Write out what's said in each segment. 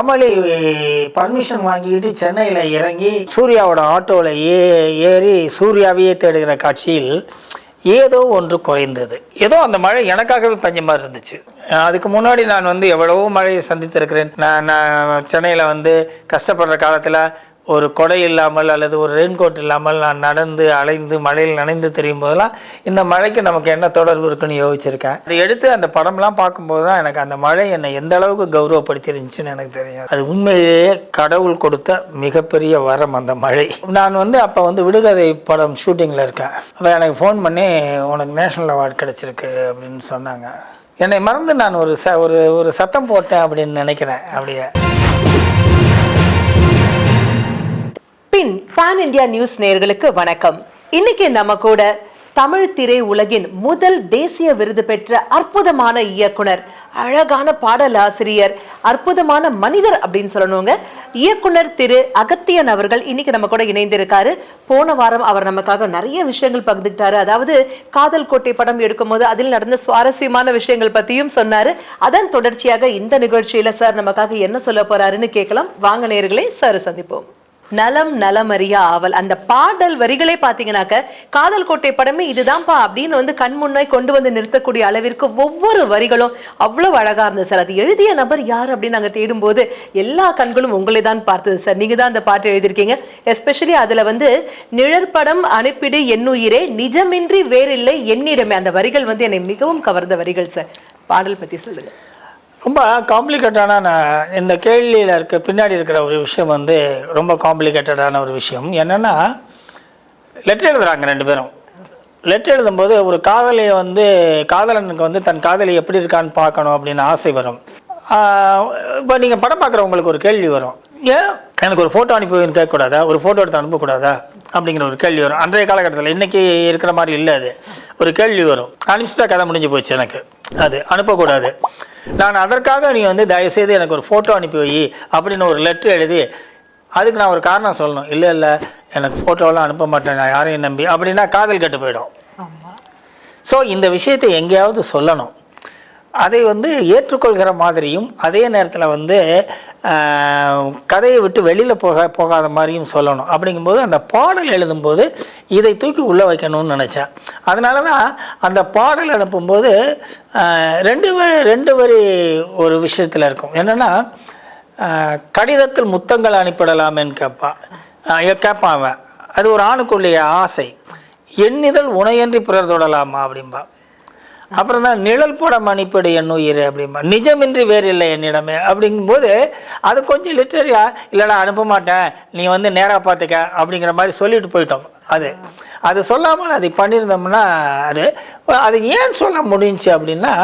Kamali permission வாங்கிட்டு சென்னையில் இறங்கி சூர்யாவோட ஆட்டோவில் ஏ ஏறி சூர்யாவையே தேடுகிற காட்சியில் ஏதோ ஒன்று குறைந்தது. ஏதோ அந்த மழை எனக்காகவே பஞ்ச மாதிரி இருந்துச்சு. அதுக்கு முன்னாடி நான் வந்து எவ்வளவோ மழையை சந்தித்திருக்கிறேன். நான் நான் சென்னையில் வந்து கஷ்டப்படுற காலத்தில் ஒரு கொடை இல்லாமல் அல்லது ஒரு ரெயின்கோட் இல்லாமல் நான் நடந்து அலைந்து மழையில் நனைந்து தெரியும் போதெல்லாம் இந்த மழைக்கு நமக்கு என்ன தொடர்பு இருக்குன்னு யோசிச்சிருக்கேன். அதை எடுத்து அந்த படம்லாம் பார்க்கும்போது தான் எனக்கு அந்த மழை என்னை எந்த அளவுக்கு கௌரவப்படுத்திருந்துச்சுன்னு எனக்கு தெரியும். அது உண்மையிலேயே கடவுள் கொடுத்த மிகப்பெரிய வரம் அந்த மழை. நான் வந்து அப்போ வந்து விடுகதை படம் ஷூட்டிங்கில் இருக்கேன். அப்போ எனக்கு ஃபோன் பண்ணி உனக்கு நேஷனல் அவார்டு கிடச்சிருக்கு அப்படின்னு சொன்னாங்க. என்னை மறந்து நான் ஒரு ச ஒரு ஒரு சத்தம் போட்டேன் அப்படின்னு நினைக்கிறேன் அப்படியே. பின் பான் இந்தியா நியூஸ் நேயர்களுக்கு வணக்கம். இன்னைக்கு நம்ம கூட தமிழ் திரை உலகின் முதல் தேசிய விருது பெற்ற அற்புதமான இயக்குனர் அழகான பாடலாசிரியர் அற்புதமான மனிதர் அப்படின்னு சொல்லணுங்க. இயக்குனர் திரு அகத்தியன் அவர்கள் இன்னைக்கு நம்ம கூட இணைந்திருக்காரு. போன வாரம் அவர் நமக்காக நிறைய விஷயங்கள் பகிர்ந்துக்கிட்டாரு. அதாவது காதல் கோட்டை படம் எடுக்கும்போது அதில் நடந்த சுவாரஸ்யமான விஷயங்கள் பத்தியும் சொன்னாரு. அதன் தொடர்ச்சியாக இந்த நிகழ்ச்சியில சார் நமக்காக என்ன சொல்ல போறாருன்னு கேட்கலாம். வாங்க நேர்களை சார் சந்திப்போம். நலம் நலமறியா ஆவல் அந்த பாடல் வரிகளே பார்த்தீங்கன்னாக்க காதல் கோட்டை படமே இதுதான்ப்பா அப்படின்னு வந்து கண் முன்னாய் கொண்டு வந்து நிறுத்தக்கூடிய அளவிற்கு ஒவ்வொரு வரிகளும் அவ்வளவு அழகா இருந்தது சார். அது எழுதிய நபர் யார் அப்படின்னு நாங்கள் தேடும்போது எல்லா கண்களும் உங்களை தான் பார்த்தது சார். நீங்க தான் அந்த பாட்டு எழுதியிருக்கீங்க. எஸ்பெஷலி அதில் வந்து நிழற்படம் அனுப்பிடு என்னுயிரே நிஜமின்றி வேறில்லை என்னிடமே. அந்த வரிகள் வந்து என்னை மிகவும் கவர்ந்த வரிகள் சார். பாடல் பற்றி சொல்லுங்கள் ரொம்ப காம்ப்ளிகேட்டான நான் இந்த கேள்வியில் இருக்க பின்னாடி இருக்கிற ஒரு விஷயம் வந்து ரொம்ப காம்ப்ளிகேட்டடான ஒரு விஷயம். என்னென்னா லெட்டர் எழுதுகிறாங்க ரெண்டு பேரும். லெட்டர் எழுதும்போது ஒரு காதலியை வந்து காதலனுக்கு வந்து தன் காதலி எப்படி இருக்கான்னு பார்க்கணும் அப்படின்னு ஆசை வரும். இப்போ நீங்கள் படம் பார்க்குறவங்களுக்கு ஒரு கேள்வி வரும். ஏன்? எனக்கு ஒரு ஃபோட்டோ அனுப்பி கேட்கக்கூடாதா? ஒரு ஃபோட்டோ எடுத்து அனுப்பக்கூடாதா? அப்படிங்கிற ஒரு கேள்வி வரும். அன்றைய காலகட்டத்தில் இன்றைக்கி இருக்கிற மாதிரி இல்லை அது. ஒரு கேள்வி வரும். அனுப்பிச்சிட்டா கதை முடிஞ்சு போச்சு எனக்கு. அது அனுப்பக்கூடாது. நான் அதற்காக நீ வந்து தயவுசெய்து எனக்கு ஒரு ஃபோட்டோ அனுப்பி வை அப்படின்னு ஒரு லெட்டர் எழுதி அதுக்கு நான் ஒரு காரணம் சொல்லணும். இல்லை இல்லை எனக்கு ஃபோட்டோலாம் அனுப்ப மாட்டேன் நான் யாரையும் நம்பி அப்படின்னா காதல் கெட்டு போயிடும். ஸோ இந்த விஷயத்தை எங்கேயாவது சொல்லணும். அதை வந்து ஏற்றுக்கொள்கிற மாதிரியும் அதே நேரத்தில் வந்து கதையை விட்டு வெளியில் போக போகாத மாதிரியும் சொல்லணும். அப்படிங்கும்போது அந்த பாடல் எழுதும்போது இதை தூக்கி உள்ளே வைக்கணும்னு நினச்சேன். அதனால தான் அந்த பாடல் அனுப்பும்போது ரெண்டு ரெண்டு வரி ஒரு விஷயத்தில் இருக்கும். என்னென்னா கடிதத்தில் முத்தங்கள் அனுப்பிடலாமேன்னு கேட்பான் கேட்பான் அவன். அது ஒரு ஆணுக்குள்ளைய ஆசை. எண்ணிதழ் உணையன்றி பிறர் தொடலாமா அப்படிம்பா. அப்புறம் தான் நிழல் படம் அனுப்பிடு என் உயிர் அப்படிம்பா. நிஜமின்றி வேறு இல்லை என்னிடமே அப்படிங்கும்போது அது கொஞ்சம் லிட்டரியா இல்லைடா அனுப்ப மாட்டேன். நீ வந்து நேராக பார்த்துக்க அப்படிங்கிற மாதிரி சொல்லிட்டு போயிட்டோம். அது. அது சொல்லாமல் அதை பண்ணியிருந்தோம்னா அது அது ஏன் சொல்ல முடிஞ்சுச்சு அப்படின்னா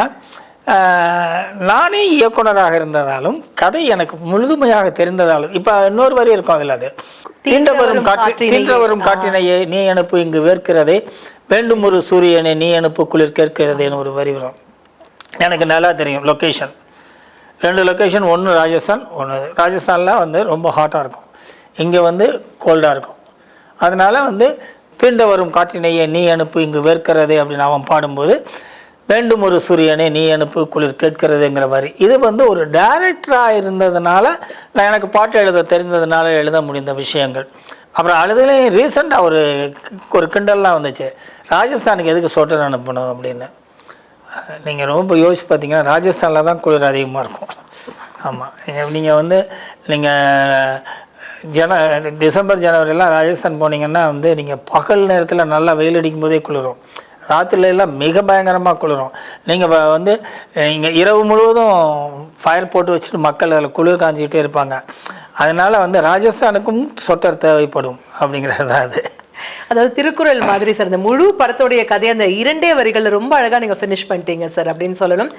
நானே இயக்குனராக இருந்ததாலும் கதை எனக்கு முழுமையாக தெரிந்ததாலும் இப்போ இன்னொரு வரி இருக்கும் அதில் அது. தீண்ட வரும் காற்று காற்றினையே. தீண்ட வரும் காற்றினையே நீ அனுப்பு இங்கு வேர்க்கிறதே. வேண்டும் ஒரு சூரியனை நீ அனுப்பு குளிர் கேட்கிறதேன்னு ஒரு வரி வரும். எனக்கு நல்லா தெரியும் லொக்கேஷன் ரெண்டு லொக்கேஷன் ஒன்று ராஜஸ்தான் ஒன்று ராஜஸ்தானில் வந்து ரொம்ப ஹாட்டாக இருக்கும். இங்கே வந்து கோல்டாக இருக்கும். அதனால் வந்து தீண்ட வரும் காற்றினையே நீ அனுப்பு இங்கு வேர்க்கிறது அப்படின்னு அவன் பாடும்போது வேண்டும் ஒரு சூரியனை நீ அனுப்பு குளிர் கேட்கிறதுங்கிற வரி. இது வந்து ஒரு டைரக்டராக இருந்ததுனால நான் எனக்கு பாட்டு எழுத தெரிந்ததுனால எழுத முடிந்த விஷயங்கள். அப்புறம் அழுதுலேயும் ரீசெண்டாக ஒரு ஒரு கிண்டல்லாம் வந்துச்சு. ராஜஸ்தானுக்கு எதுக்கு சொட்டர் அனுப்பணும் அப்படின்னு? நீங்கள் ரொம்ப யோசிச்சு பார்த்தீங்கன்னா ராஜஸ்தானில் தான் குளிர் அதிகமாக இருக்கும். ஆமாம் நீங்கள் வந்து நீங்கள் ஜன டிசம்பர் ஜனவரிலாம் ராஜஸ்தான் போனீங்கன்னா வந்து நீங்கள் பகல் நேரத்தில் நல்லா வெயில் அடிக்கும் போதே குளிரும் ராத்திரிலாம் மிக பயங்கரமாக குளிரும். நீங்கள் வந்து இங்கே இரவு முழுவதும் ஃபயர் போட்டு வச்சுட்டு மக்கள் அதில் குளிர் காஞ்சிக்கிட்டே இருப்பாங்க. அதனால் வந்து ராஜஸ்தானுக்கும் சொட்டர் தேவைப்படும் அப்படிங்கிறது தான் அது. அதாவது திருக்குறள் மாதிரி சார் இந்த முழு படத்துடைய கதை அந்த இரண்டே வரிகளில் ரொம்ப அழகா நீங்க ஃபினிஷ் பண்ணிட்டீங்க சார் அப்படின்னு சொல்லணும்.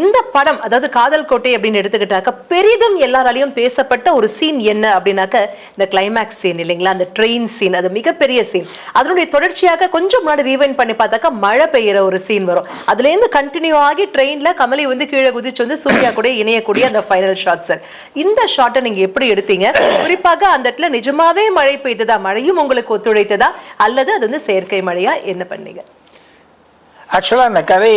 இந்த படம் அதாவது காதல் கோட்டை அப்படின்னு எடுத்துக்கிட்டாக்க பெரிதும் எல்லாராலையும் பேசப்பட்ட ஒரு சீன் என்ன அப்படின்னாக்க இந்த கிளைமேக்ஸ் சீன் இல்லைங்களா? அந்த ட்ரெயின் சீன் அது மிகப்பெரிய சீன் அதனுடைய தொடர்ச்சியாக கொஞ்சம் முன்னாடி ரீவைன் பண்ணி பார்த்தாக்கா மழை பெய்யுற ஒரு சீன் வரும். அதுல இருந்து கண்டினியூ ஆகி ட்ரெயின்ல கமலி வந்து கீழே குதிச்சு வந்து சூர்யா கூட இணையக்கூடிய அந்த ஃபைனல் ஷாட் சார். இந்த ஷாட்டை நீங்க எப்படி எடுத்தீங்க? குறிப்பாக அந்த இடத்துல நிஜமாவே மழை பெய்ததா? மழையும் உங்களுக்கு ஒத்துழைத்ததா அல்லது அது வந்து செயற்கை மழையா? என்ன பண்ணீங்க? ஆக்சுவலாக அந்த கதை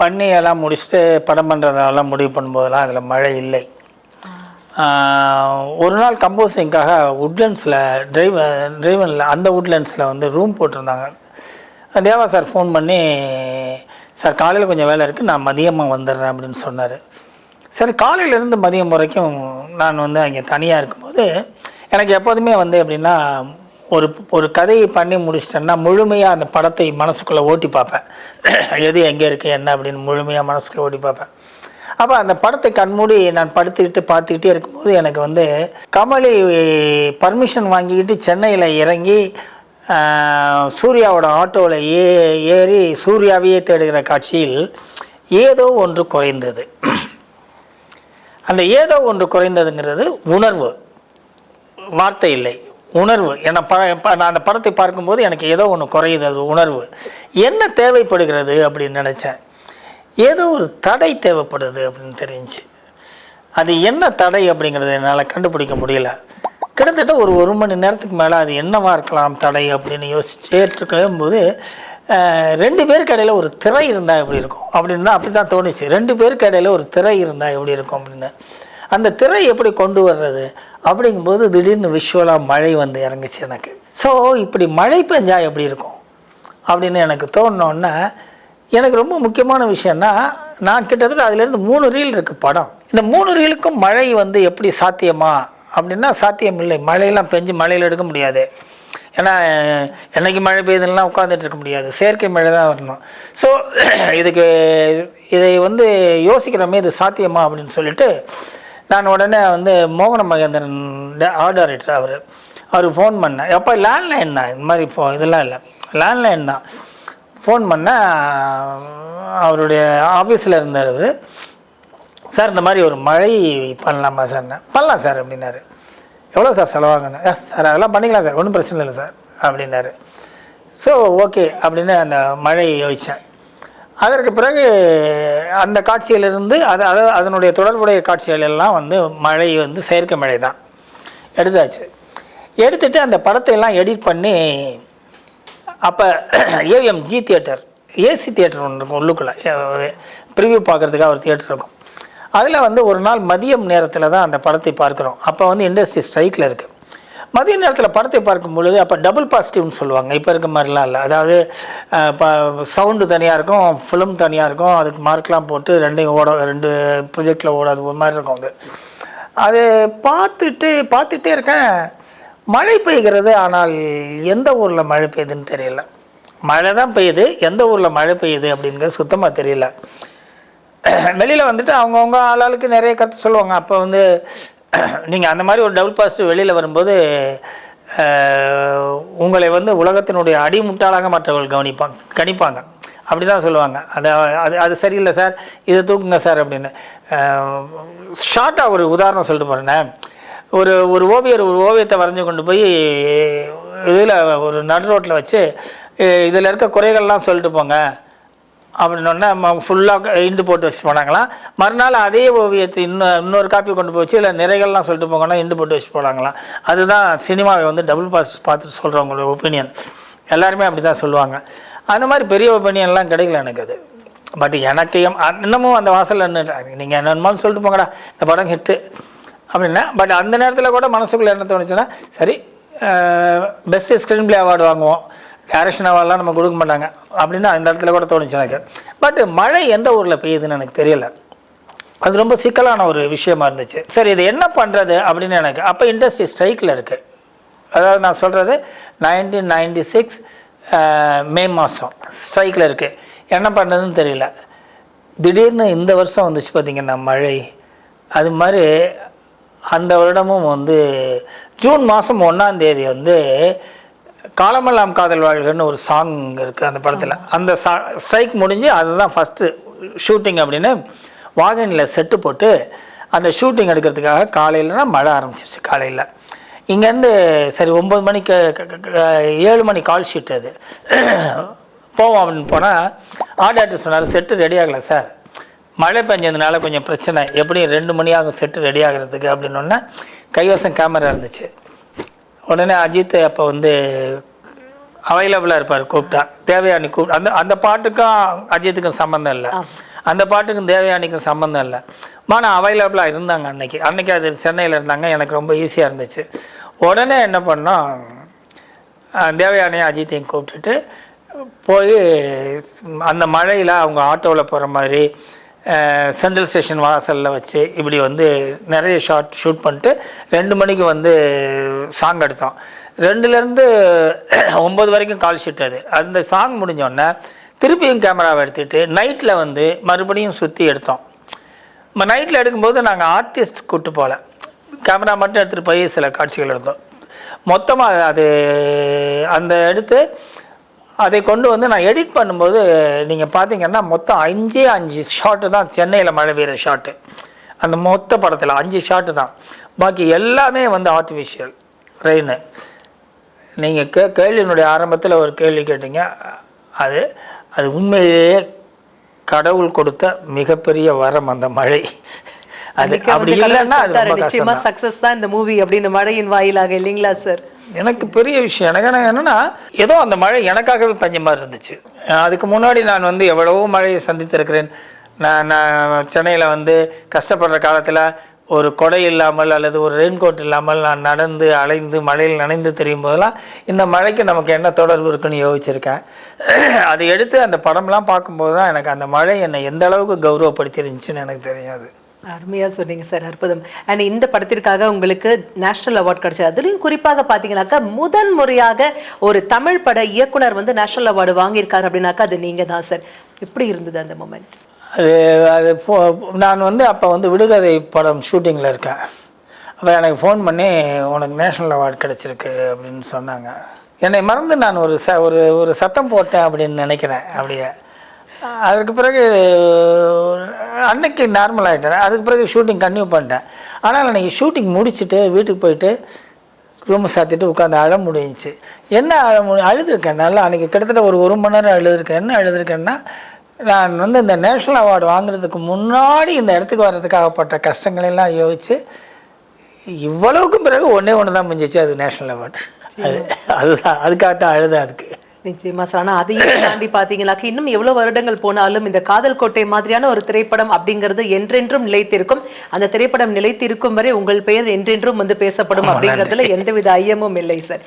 பண்ணி எல்லாம் முடிச்சுட்டு படம் பண்ணுறதெல்லாம் முடிவு பண்ணும்போதெல்லாம் அதில் மழை இல்லை. ஒரு நாள் கம்போசிங்காக உட்லண்ட்ஸில் டிரைவ் டிரைவனில் அந்த உட்லண்ட்ஸில் வந்து ரூம் போட்டிருந்தாங்க. தேவா சார் ஃபோன் பண்ணி சார் காலையில் கொஞ்சம் வேலை இருக்குது நான் மதியமாக வந்துடுறேன் அப்படின்னு சொன்னார். சரி காலையிலேருந்து மதியம் வரைக்கும் நான் வந்து அங்கே தனியாக இருக்கும்போது எனக்கு எப்போதுமே வந்து எப்படின்னா ஒரு ஒரு கதையை பண்ணி முடிச்சிட்டேன்னா முழுமையாக அந்த படத்தை மனசுக்குள்ளே ஓட்டி பார்ப்பேன். எது எங்கே இருக்குது என்ன அப்படின்னு முழுமையாக மனசுக்குள்ளே ஓட்டி பார்ப்பேன். அப்போ அந்த படத்தை கண்மூடி நான் படுத்துக்கிட்டு பார்த்துக்கிட்டே இருக்கும்போது எனக்கு வந்து கமலி பர்மிஷன் வாங்கிக்கிட்டு சென்னையில் இறங்கி சூர்யாவோட ஆட்டோவில் ஏ ஏறி சூர்யாவையே தேடுகிற காட்சியில் ஏதோ ஒன்று குறைந்தது. அந்த ஏதோ ஒன்று குறைந்ததுங்கிறது உணர்வு. வார்த்தை இல்லை. உணர்வு. என்னை ப ப- நான் அந்த படத்தை பார்க்கும்போது எனக்கு ஏதோ ஒன்று குறையுது அது உணர்வு. என்ன தேவைப்படுகிறது அப்படின்னு நினச்சேன். ஏதோ ஒரு தடை தேவைப்படுது அப்படின்னு தெரிஞ்சுச்சு அது என்ன தடை அப்படிங்கிறத என்னால் கண்டுபிடிக்க முடியல. கிட்டத்தட்ட ஒரு ஒரு மணி நேரத்துக்கு மேலே அது என்னவா இருக்கலாம் தடை அப்படின்னு யோசிச்சே இருக்கும்போது ரெண்டு பேருக்கு இடையில ஒரு திரை இருந்தால் எப்படி இருக்கும்? அப்படின்னு தான் அப்படி தான் தோணுச்சு. ரெண்டு பேருக்கு இடையில ஒரு திரை இருந்தால் எப்படி இருக்கும் அப்படின்னு. அந்த திரை எப்படி கொண்டு வர்றது? அப்படிங்கும்போது திடீர்னு விஷுவலாக மழை வந்து இறங்குச்சு எனக்கு. ஸோ இப்படி மழை பெஞ்சா எப்படி இருக்கும்? அப்படின்னு எனக்கு தோணுனோன்னே எனக்கு ரொம்ப முக்கியமான விஷயம்னா நான் கிட்டத்தட்ட அதுலேருந்து மூணு ரீல் இருக்குது படம். இந்த மூணு ரீலுக்கும் மழை வந்து எப்படி சாத்தியமா? அப்படின்னா சாத்தியம் இல்லை. மழையெல்லாம் பெஞ்சு மழையில் எடுக்க முடியாது. ஏன்னா என்றைக்கு மழை பெய்யுதுலாம் உட்காந்துட்டு இருக்க முடியாது. செயற்கை மழை தான் வரணும். ஸோ இதுக்கு இதை வந்து யோசிக்கிறோமே இது சாத்தியமா அப்படின்னு சொல்லிட்டு நான் உடனே வந்து மோகன மகேந்திரன் ஆர்ட் டைரக்டர் அவர். அவருக்கு ஃபோன் பண்ணேன் எப்போ லேண்ட்லைன் தான். இந்த மாதிரி ஃபோ இதெல்லாம் இல்லை. லேண்ட்லைன் தான். ஃபோன் பண்ணேன் அவருடைய ஆஃபீஸில் இருந்தார் அவர். சார் இந்த மாதிரி ஒரு மழை பண்ணலாமா சார்? பண்ணலாம் சார் அப்படின்னாரு. எவ்வளோ சார் செலவாகணும் சார் அதெல்லாம் பண்ணிக்கலாம் சார். ஒன்றும் பிரச்சனை இல்லை சார் அப்படின்னாரு. ஸோ ஓகே அப்படின்னு அந்த மழை யோசித்தேன் அதற்கு பிறகு அந்த காட்சியிலிருந்து அது அது அதனுடைய தொடர்புடைய காட்சிகள் எல்லாம் வந்து மழை வந்து செயற்கை மழை தான் எடுத்தாச்சு. எடுத்துட்டு அந்த படத்தை எல்லாம் எடிட் பண்ணி அப்போ AVM G theatre AC theatre ஒன்று இருக்கும் உள்ளுக்குள்ளே. ப்ரிவியூ பார்க்குறதுக்காக ஒரு தியேட்டர் இருக்கும். அதில் வந்து ஒரு நாள் மதியம் நேரத்தில் தான் அந்த படத்தை பார்க்குறோம். அப்போ வந்து இண்டஸ்ட்ரி ஸ்ட்ரைக்கில் இருக்குது மதிய நேரத்தில் படத்தை பார்க்கும் பொழுது அப்போ டபுள் பாசிட்டிவ்னு சொல்லுவாங்க. இப்போ இருக்க மாதிரிலாம் இல்லை. அதாவது இப்போ சவுண்டு தனியாக இருக்கும் ஃபிலிம் தனியாக இருக்கும் அதுக்கு மார்க்லாம் போட்டு ரெண்டையும் ஓட ரெண்டு ப்ரொஜெக்டில் ஓடாது ஒரு மாதிரி இருக்கும் அது. அது பார்த்துட்டு பார்த்துட்டே இருக்கேன். மழை பெய்கிறது ஆனால் எந்த ஊரில் மழை பெய்யுதுன்னு தெரியல. மழை தான் பெய்யுது எந்த ஊரில் மழை பெய்யுது அப்படிங்கிறது சுத்தமாக தெரியல. வெளியில் வந்துட்டு அவங்கவுங்க ஆளாளுக்கு நிறைய கருத்து சொல்லுவாங்க. அப்போ வந்து நீங்கள் அந்த மாதிரி ஒரு டபுள் பாசிட்டிவ் வெளியில் வரும்போது உங்களை வந்து உலகத்தினுடைய அடிமுட்டாளாக மற்றவர்கள் கவனிப்பாங்க கணிப்பாங்க. அப்படி தான் சொல்லுவாங்க. அது அது அது சரியில்லை சார் இதை தூக்குங்க சார் அப்படின்னு. ஷார்ட்டாக ஒரு உதாரணம் சொல்லிட்டு போகிறேன் ஒரு ஒரு ஓவியர் ஒரு ஓவியத்தை வரைஞ்சு கொண்டு போய் இதில் ஒரு நடு ரோட்டில் வச்சு இதில் இருக்க குறைகள்லாம் சொல்லிட்டு போங்க. அப்படின்னோடனே ஃபுல்லாக இண்டு போட்டு வச்சு போனாங்களாம் மறுநாள் அதே ஓவியத்தை இன்னும் இன்னொரு காப்பி கொண்டு போச்சு இல்லை நிறைகள்லாம் சொல்லிட்டு போங்கன்னா இண்டு போட்டு வச்சு போனாங்களாம் அதுதான் சினிமாவை வந்து டபுள் பாஸ் பார்த்துட்டு சொல்கிறவங்களோட ஒப்பீனியன் எல்லாருமே அப்படி தான் சொல்லுவாங்க. அந்த மாதிரி பெரிய ஒப்பீனியன்லாம் கிடைக்கல எனக்கு அது. பட் எனக்கு இன்னமும் அந்த வாசலில் நின்று நீங்கள் என்னென்னமோ சொல்லிட்டு போங்கடா இந்த படம் ஹிட்டு அப்படின்னா பட் அந்த நேரத்தில் கூட மனசுக்குள்ளே என்ன தோணுச்சுன்னா சரி பெஸ்ட்டு ஸ்க்ரீன் பிளே அவார்டு வாங்குவோம். டைரக்ஷன் அவார்ட்லாம் நம்ம கொடுக்க மாட்டாங்க. அப்படின்னு அந்த இடத்துல கூட தோணுச்சு எனக்கு. பட் மழை எந்த ஊரில் பெய்யுதுன்னு எனக்கு தெரியல. அது ரொம்ப சிக்கலான ஒரு விஷயமா இருந்துச்சு. சரி இது என்ன பண்ணுறது அப்படின்னு எனக்கு அப்போ இண்டஸ்ட்ரி ஸ்ட்ரைக்கில் இருக்குது அதாவது நான் சொல்கிறது நைன்டீன் நைன்டி சிக்ஸ் மே மாதம் ஸ்ட்ரைக்கில் இருக்குது என்ன பண்ணுறதுன்னு தெரியல. திடீர்னு இந்த வருஷம் வந்துச்சு பார்த்திங்கன்னா மழை. அது மாதிரி அந்த வருடமும் வந்து ஜூன் மாதம் ஒன்றாந்தேதி வந்து காலமெல்லாம் காதல் வாழ்கன்னு ஒரு சாங் இருக்குது அந்த படத்தில். அந்த சா ஸ்ட்ரைக் முடிஞ்சு அதுதான் ஃபஸ்ட்டு ஷூட்டிங் அப்படின்னு வாகனில் செட்டு போட்டு அந்த ஷூட்டிங் எடுக்கிறதுக்காக காலையிலனா மழை ஆரம்பிச்சிருச்சு காலையில். இங்கேருந்து சரி ஒம்பது மணிக்கு ஏழு மணி கால் ஷீட் அது. போவோம் அப்படின்னு போனால் ஆர்டர் சொன்னார் செட்டு ரெடி ஆகலை சார் மழை பெஞ்சதுனால கொஞ்சம் பிரச்சனை. எப்படியும் ரெண்டு மணி ஆகும் செட்டு ரெடி ஆகிறதுக்கு அப்படின்னோடனே கைவசம் கேமரா இருந்துச்சு. உடனே அஜித் அப்போ வந்து அவைலபிளாக இருப்பார் கூப்பிட்டா. தேவயானி கூப்பிட்டு அந்த அந்த பாட்டுக்கும் அஜித்துக்கும் சம்மந்தம் இல்லை. அந்த பாட்டுக்கும் தேவயானிக்கும் சம்மந்தம் இல்லை. மானா அவைலபிளாக இருந்தாங்க அன்னைக்கு. அன்னைக்கு அது சென்னையில் இருந்தாங்க. எனக்கு ரொம்ப ஈஸியாக இருந்துச்சு. உடனே என்ன பண்ணோம்? தேவயானையும் அஜித்தையும் கூப்பிட்டுட்டு போய் அந்த மழையில் அவங்க ஆட்டோவில் போகிற மாதிரி சென்ட்ரல் ஸ்டேஷன் வாசலில் வச்சு இப்படி வந்து நிறைய ஷாட் ஷூட் பண்ணிட்டு ரெண்டு மணிக்கு வந்து சாங் எடுத்தோம். ரெண்டுலேருந்து ஒம்பது வரைக்கும் கால் ஷீட் அது. அந்த சாங் முடிஞ்சோடனே திருப்பியும் கேமராவை எடுத்துகிட்டு நைட்டில் வந்து மறுபடியும் சுற்றி எடுத்தோம். நம்ம நைட்டில் எடுக்கும்போது நாங்கள் ஆர்டிஸ்ட் கூப்பிட்டு போகல கேமரா மட்டும் எடுத்துகிட்டு போய் சில காட்சிகள் எடுத்தோம். மொத்தமாக அது அந்த எடுத்து அதை கொண்டு வந்து நான் எடிட் பண்ணும்போது நீங்கள் பார்த்தீங்கன்னா மொத்தம் அஞ்சே அஞ்சு ஷாட்டு தான் சென்னையில் மழை பெய்கிற ஷாட்டு அந்த மொத்த படத்தில் அஞ்சு ஷாட்டு தான். பாக்கி எல்லாமே வந்து ஆர்டிஃபிஷியல் ரெயின். நீங்கள் கே கேள்வியினுடைய ஆரம்பத்தில் ஒரு கேள்வி கேட்டீங்க. அது அது உண்மையிலேயே கடவுள் கொடுத்த மிகப்பெரிய வரம் அந்த மழை. அது அப்படி இல்லைன்னா அது சொல்லிட்டாரு, ரொம்ப நிச்சயமா கஷ்டம் சக்சஸ் தான் இந்த மூவி அப்படின்னு மழையின் வாயிலாக இல்லைங்களா சார் எனக்கு பெரிய விஷயம் எனக்கு என்ன- என்னன்னா ஏதோ அந்த மழை எனக்காகவே பஞ்ச மாதிரி இருந்துச்சு. அதுக்கு முன்னாடி நான் வந்து எவ்வளவோ மழையை சந்தித்திருக்கிறேன். நான் நான் சென்னையில் வந்து கஷ்டப்படுற காலத்தில் ஒரு கொடை இல்லாமல் அல்லது ஒரு ரெயின் கோட் இல்லாமல் நான் நடந்து அலைந்து மழையில் நனைந்து தெரியும் போதெல்லாம் இந்த மழைக்கு நமக்கு என்ன தொடர்பு இருக்குன்னு யோசிச்சிருக்கேன். அதை எடுத்து அந்த படம்லாம் பார்க்கும்போது தான் எனக்கு அந்த மழை என்னை எந்த அளவுக்கு கௌரவப்படுத்திருந்துச்சுன்னு எனக்கு தெரியாது அருமையாக சொன்னீங்க சார் அற்புதம். அண்ட் இந்த படத்திற்காக உங்களுக்கு நேஷனல் அவார்ட் கிடைச்சது. அதுலேயும் குறிப்பாக பார்த்தீங்கன்னாக்கா முதன் முறையாக ஒரு தமிழ் பட இயக்குனர் வந்து நேஷனல் அவார்டு வாங்கியிருக்காரு அப்படின்னாக்கா அது நீங்கள் தான் சார். எப்படி இருந்தது அந்த மொமெண்ட் அது அது ஃபோ நான் வந்து அப்போ வந்து விடுகதை படம் ஷூட்டிங்கில் இருக்கேன். அப்போ எனக்கு ஃபோன் பண்ணி உனக்கு நேஷ்னல் அவார்டு கிடச்சிருக்கு அப்படின்னு சொன்னாங்க. என்னை மறந்து நான் ஒரு ச ஒரு ஒரு சத்தம் போட்டேன் அப்படின்னு நினைக்கிறேன் அப்படியே. அதுக்கு பிறகு அன்னைக்கு நார்மல் ஆகிட்டேன் அதுக்கு பிறகு ஷூட்டிங் கன்டினியூ பண்ணிட்டேன். ஆனால் அன்றைக்கி ஷூட்டிங் முடிச்சுட்டு வீட்டுக்கு போயிட்டு ரூம் சாத்திட்டு உட்காந்து அழ முடிஞ்சிச்சு. என்ன அழ அழுதுருக்கேன். நல்லா அன்றைக்கி கிட்டத்தட்ட ஒரு ஒரு மணி நேரம் அழுதுருக்கேன். என்ன அழுதுருக்கேன்னா நான் வந்து இந்த நேஷ்னல் அவார்டு வாங்குறதுக்கு முன்னாடி இந்த இடத்துக்கு வர்றதுக்காகப்பட்ட கஷ்டங்களெல்லாம் யோசிச்சு இவ்வளவுக்கும் பிறகு ஒன்றே ஒன்று தான் மிஞ்சிச்சு அது நேஷ்னல் அவார்டு. அது அதுதான் அதுக்காகத்தான் அழுதேன் அதுக்கு. நிச்சயமா சார். ஆனா அதையும் தாண்டி பாத்தீங்கன்னாக்கா இன்னும் எவ்வளவு வருடங்கள் போனாலும் இந்த காதல் கோட்டை மாதிரியான ஒரு திரைப்படம் அப்படிங்கிறது என்றென்றும் நிலைத்திருக்கும். அந்த திரைப்படம் நிலைத்திருக்கும் வரை உங்கள் பெயர் என்றென்றும் வந்து பேசப்படும் அப்படிங்கிறதுல எந்தவித ஐயமும் இல்லை சார்.